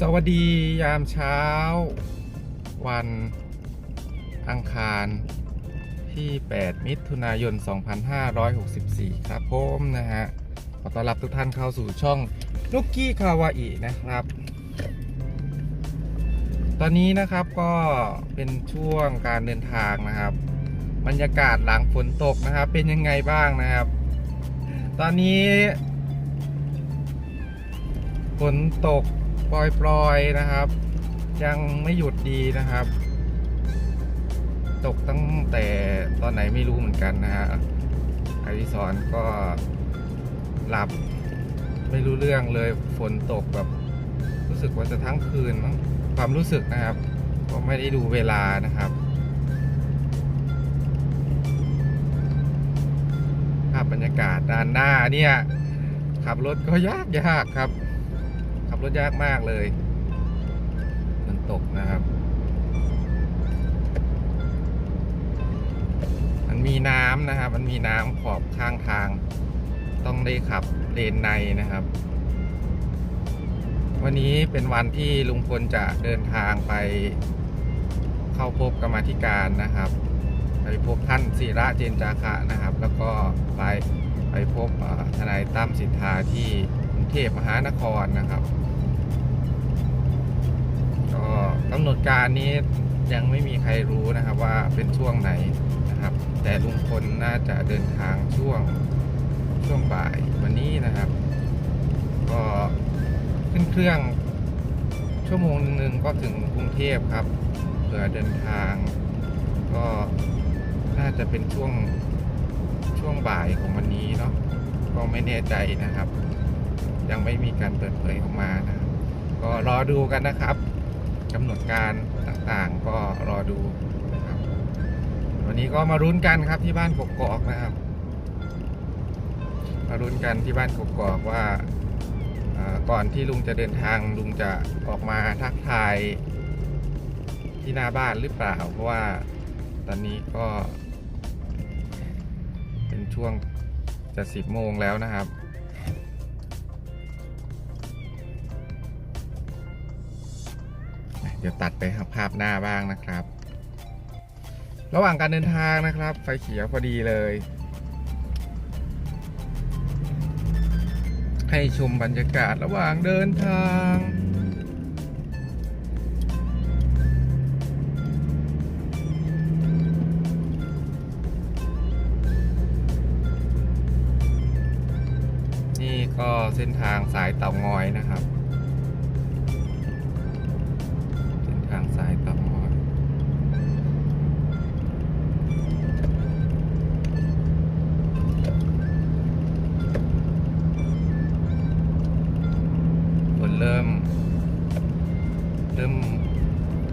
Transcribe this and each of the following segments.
สวัสดียามเช้า วันอังคารที่ 8 มิถุนายน 2564 ครับผมนะฮะ ขอต้อนรับทุกท่านเข้าสู่ช่องนุกกี้คาวาอินะครับ ตอนนี้นะครับก็เป็นช่วงการเดินทางนะครับ บรรยากาศหลังฝนตกนะครับ เป็นยังไงบ้างนะครับ ตอนนี้ฝนตก ปล่อยๆนะครับ ยังไม่หยุดดีนะครับ ตกตั้งแต่ตอนไหนไม่รู้เหมือนกันนะฮะอดิศรก็หลับไม่รู้เรื่องเลยฝนตกแบบรู้สึกว่าจะทั้งคืนมั้งความรู้สึกนะครับก็ไม่ได้ดูเวลานะครับภาพบรรยากาศด้านหน้าเนี่ยขับรถก็ยากยากครับ ขับรถยากมากเลยฝนตกนะครับ มันมีน้ำนะครับ มันมีน้ำขอบข้างทาง ต้องได้ขับเลนในนะครับ วันนี้เป็นวันที่ลุงพลจะเดินทางไปเข้าพบกรรมธิการนะครับ ไปพบท่านศิระเจนจาคะนะครับ แล้วก็ไปไปพบทนายตั้มสิทธาที่ เทพมหานครนะครับ ก็กำหนดการนี้ยังไม่มีใครรู้นะครับว่าเป็นช่วงไหนนะครับ แต่ลุงพลน่าจะเดินทางช่วงช่วงบ่ายวันนี้นะครับ ก็ขึ้นเครื่องชั่วโมงหนึ่งก็ถึงกรุงเทพครับเพื่อเดินทาง ก็น่าจะเป็นช่วงช่วงบ่ายของวันนี้เนาะก็ไม่แน่ใจนะครับ ยังไม่มีการเปิดเผยออกมานะครับก็รอดูกันนะครับกำหนดการต่างๆ ก็รอดูนะครับ วันนี้ก็มารุ้นกันครับที่บ้านกกอกนะครับ มารุ้นกันที่บ้านกกอกว่าอ่าก่อนที่ลุงจะเดินทางลุงจะออกมาทักทายที่หน้าบ้านหรือเปล่า เพราะว่าตอนนี้ก็ เป็นช่วงจะสิบโมงแล้วนะครับ ดี๋ยวตัดไปครับภาพหน้าบ้างนะครับ ระหว่างการเดินทางนะครับ ไฟเขียวพอดีเลย ให้ชมบรรยากาศระหว่างเดินทางนี่ก็เส้นทางสายเต่างอยนะครับ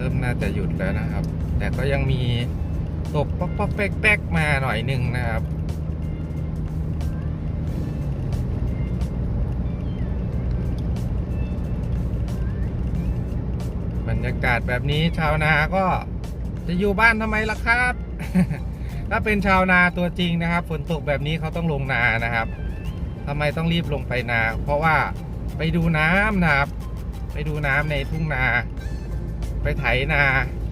ริ่มน่าจะหยุดแล้วนะครับ แต่ก็ยังมีตกป๊อกป๊อกแป๊กแป๊กมาหน่อยหนึ่งนะครับ บรรยากาศแบบนี้ชาวนาก็จะอยู่บ้านทำไมล่ะครับ ถ้าเป็นชาวนาตัวจริงนะครับฝนตกแบบนี้เขาต้องลงนานะครับทำไมต้องรีบลงไปนา เพราะว่าไปดูน้ำนะครับ ไปดูน้ำในทุ่งนา ไปไถนา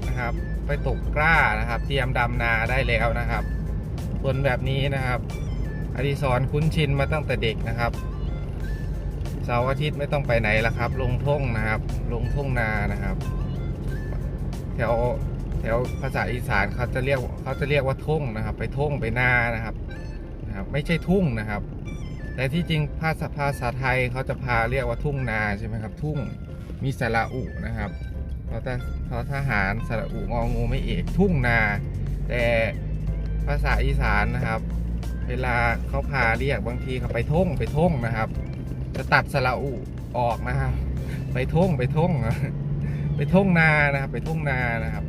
นะครับ ไปตกกล้านะครับ เตรียมดำนาได้แล้วนะครับฝนแบบนี้นะครับ อดิศรคุ้นชินมาตั้งแต่เด็กนะครับเสาร์อาทิตย์ไม่ต้องไปไหนละครับ ลงทุ่งนะครับ ลงทุ่งนานะครับ แถวแถวภาษาอีสานเขาจะเรียกเขาจะเรียกว่าทุ่งนะครับ ไปทุ่งไปนานะครับนะครับ ไม่ใช่ทุ่งนะครับ แต่ที่จริงภาษาภาษาไทยเขาจะพาเรียกว่าทุ่งนาใช่ไหมครับ ทุ่งมีสระอุนะครับ เราะถ้าเพราะทหารสระอุงองูไม่เอกทุ่งนา แต่ภาษาอีสานนะครับ เวลาเขาพาเรียกบางทีเขาไปท่งไปท่งนะครับ จะตัดสระอุออกนะครับ ไปท่งไปท่งไปท่งนานะครับ ไปท่งนานะครับ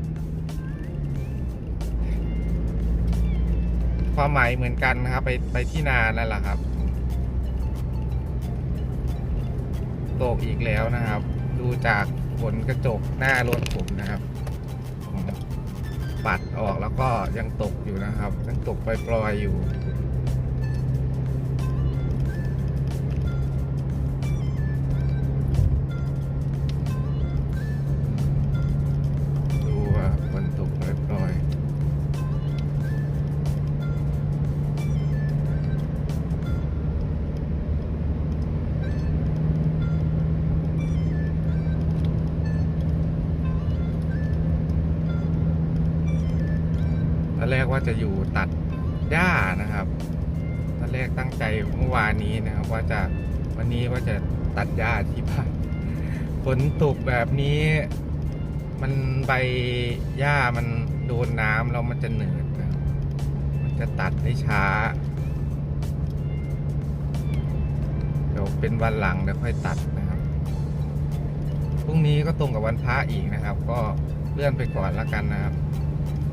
ความหมายเหมือนกันนะครับ ไปไปที่นานั่นแหละครับตกอีกแล้วนะครับ ดูจาก ฝนกระจกหน้ารถผมนะครับ ปัดออกแล้วก็ยังตกอยู่นะครับยังตกปล่อยๆอยู่ แรกว่าจะอยู่ตัดหญ้านะครับตอนแรกตั้งใจเมื่อวานนี้นะครับ ว่าจะวันนี้ว่าจะตัดหญ้าที่บ้านฝนตกแบบนี้ มันใบหญ้ามันโดนน้ำแล้วมันจะเหนืดนะมันจะตัดได้ช้าเดี๋ยวเป็นวันหลังเดี๋ยวค่อยตัดนะครับพรุ่งนี้ก็ตรงกับวันพระอีกนะครับ ก็เลื่อนไปก่อนแล้วกันนะครับ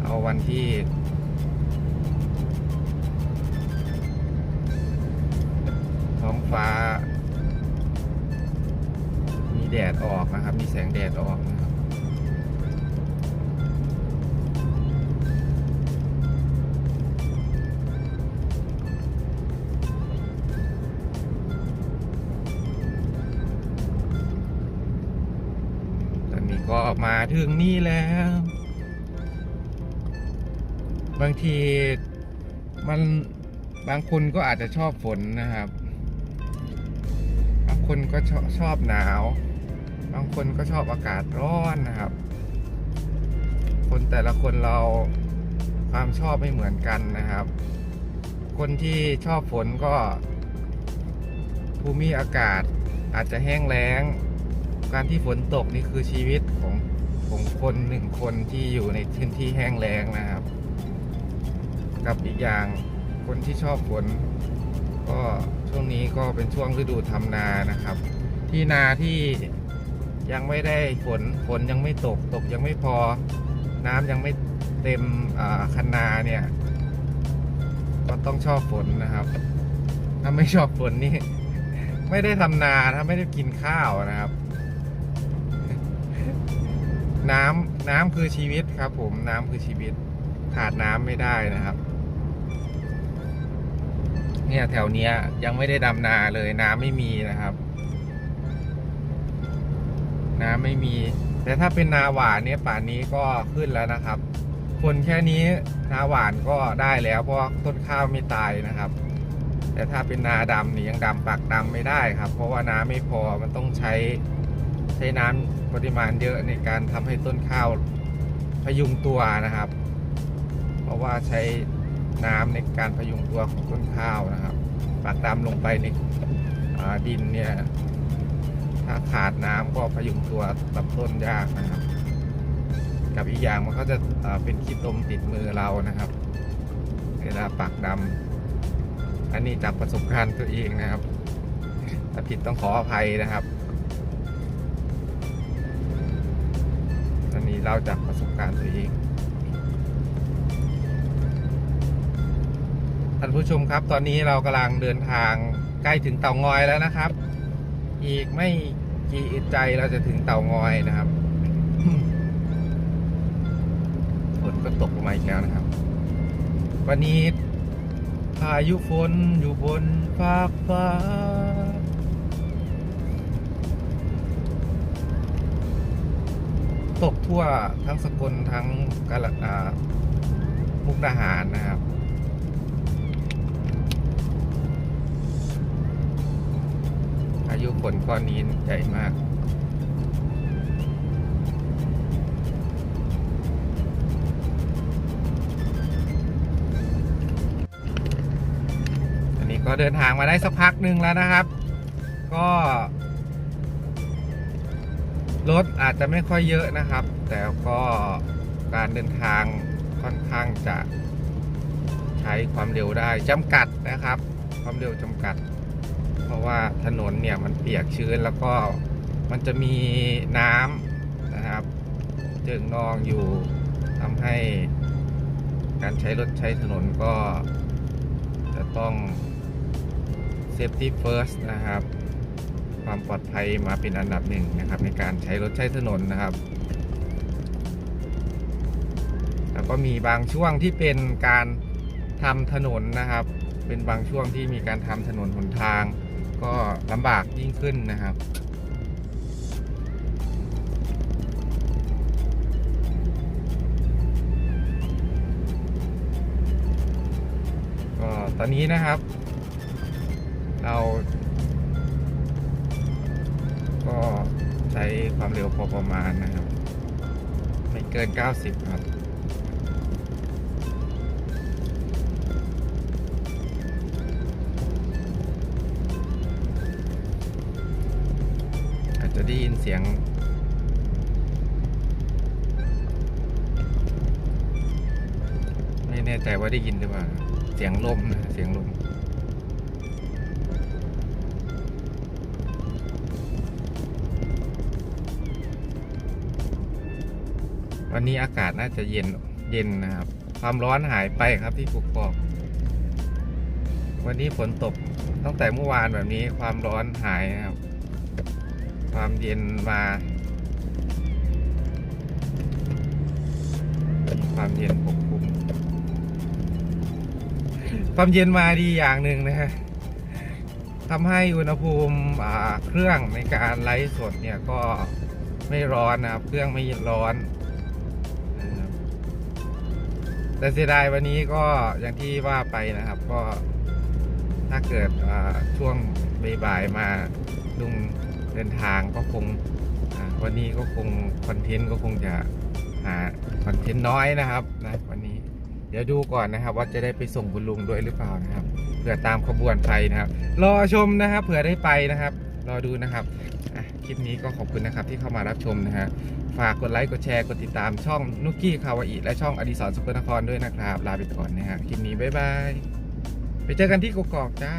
เอาวันที่ ฟ้า มีแดดออกนะครับ มีแสงแดดออกนะครับตอนนี้ก็มาถึงนี่แล้ว บางทีมันบางคนก็อาจจะชอบฝนนะครับ คนก็ชอบชอบหนาว บางคนก็ชอบอากาศร้อนนะครับ คนแต่ละคนเราความชอบไม่เหมือนกันนะครับ คนที่ชอบฝนก็ภูมิอากาศอาจจะแห้งแล้ง การที่ฝนตกนี่คือชีวิตของของคนหนึ่งคนที่อยู่ในพื้นที่แห้งแล้งนะครับ กับอีกอย่างคนที่ชอบฝนก็ ช่วงนี้ก็เป็นช่วงฤดูทำนานะครับ ที่นาที่ยังไม่ได้ฝนฝนยังไม่ตกตกยังไม่พอ น้ำยังไม่เต็มคันนาเนี่ย ก็ต้องชอบฝนนะครับ ถ้าไม่ชอบฝนนี่ไม่ได้ทำนาถ้าไม่ได้กินข้าวนะครับ น้ำน้ำคือชีวิตครับ ผมน้ำคือชีวิตขาดน้ำไม่ได้นะครับ เนี่ยแถวเนี้ยยังไม่ได้ดำนาเลยน้ำไม่มีนะครับ น้ำไม่มี แต่ถ้าเป็นนาหวานเนี่ยป่านนี้ก็ขึ้นแล้วนะครับ คนแค่นี้นาหวานก็ได้แล้วเพราะต้นข้าวไม่ตายนะครับ แต่ถ้าเป็นนาดำนี่ยังดำปากดำไม่ได้ครับ เพราะว่าน้ำไม่พอมันต้องใช้ใช้น้ำปริมาณเยอะในการทำให้ต้นข้าวพยุงตัวนะครับ เพราะว่าใช้ น้ำในการพยุงตัวของต้นข้าวนะครับปากดำลงไปในดินเนี่ย ถ้าขาดน้ำก็พยุงตัวตับต้นยากนะครับ กับอีกอย่างมันก็จะเป็นขี้ตมติดมือเรานะครับเวลาปากดำอันนี้จากประสบการณ์ตัวเองนะครับ ถ้าผิดต้องขออภัยนะครับอันนี้เราจากประสบการณ์ตัวเอง ท่านผู้ชมครับ ตอนนี้เรากำลังเดินทางใกล้ถึงเต่างอยแล้วนะครับ อีกไม่กี่อึดใจเราจะถึงเต่างอยนะครับฝนก็ตกลงมาอีกแล้วนะครับ วันนี้พายุฝนอยู่บนฟากฟ้าตกทั่วทั้งสกลทั้งกาลอ่ามุกดาหารนะครับ ยุฝนก้อนนี้ใหญ่มาก อันนี้ก็เดินทางมาได้สักพักหนึ่งแล้วนะครับ ก็รถอาจจะไม่ค่อยเยอะนะครับ แต่ก็การเดินทางค่อนข้างจะใช้ความเร็วได้จำกัดนะครับ ความเร็วจำกัด เพราะว่าถนนเนี่ยมันเปียกชื้นแล้วก็มันจะมีน้ำนะครับเจิ่งนองอยู่ทำให้การใช้รถใช้ถนนก็จะต้อง safety first นะครับ ความปลอดภัยมาเป็นอันดับหนึ่งนะครับ ในการใช้รถใช้ถนนนะครับ แล้วก็มีบางช่วงที่เป็นการทำถนนนะครับ เป็นบางช่วงที่มีการทำถนนหนทาง ก็ลำบากยิ่งขึ้นนะครับ ก็ตอนนี้นะครับ เรา ก็ใช้ความเร็วพอประมาณนะครับ ไม่เกิน 90 ครับ ได้ยินเสียง ไม่แน่ใจว่าได้ยินหรือเปล่า เสียงลมนะเสียงลมวันนี้อากาศน่าจะเย็นเย็นนะครับ ความร้อนหายไปครับที่กุกกอก วันนี้ฝนตกตั้งแต่เมื่อวานแบบนี้ความร้อนหายนะครับ ความเย็นมามีความเย็นปกคลุม ความเย็นมาดีอย่างหนึ่งนะฮะทำให้อุณหภูมิเครื่องในการไลฟ์สดเนี่ยก็ไม่ร้อนนะครับ เครื่องไม่ร้อน แต่เสียดายวันนี้ก็อย่างที่ว่าไปนะครับ ก็ถ้าเกิดช่วงบ่ายๆมาลุง ดินทางก็คงวันนี้ก็คงคอนเทนต์ก็คงจะหาคอนเทนต์น้อยนะครับนะวันนี้เดี๋ยวดูก่อนนะครับ ว่าจะได้ไปส่งคุณลุงด้วยหรือเปล่านะครับเผื่อตามขบวนไปนะครับ รอชมนะครับ เผื่อได้ไปนะครับ รอดูนะครับคลิปนี้ก็ขอบคุณนะครับที่เข้ามารับชมนะฮะฝากกดไลค์กดแชร์กดติดตามช่องนุกกี้คาวาอิและช่องอดิศรสุขนครด้วยนะครับ ลาไปก่อนนะฮะคลิปนี้บ๊ายบายไปเจอกันที่กกอกจ้า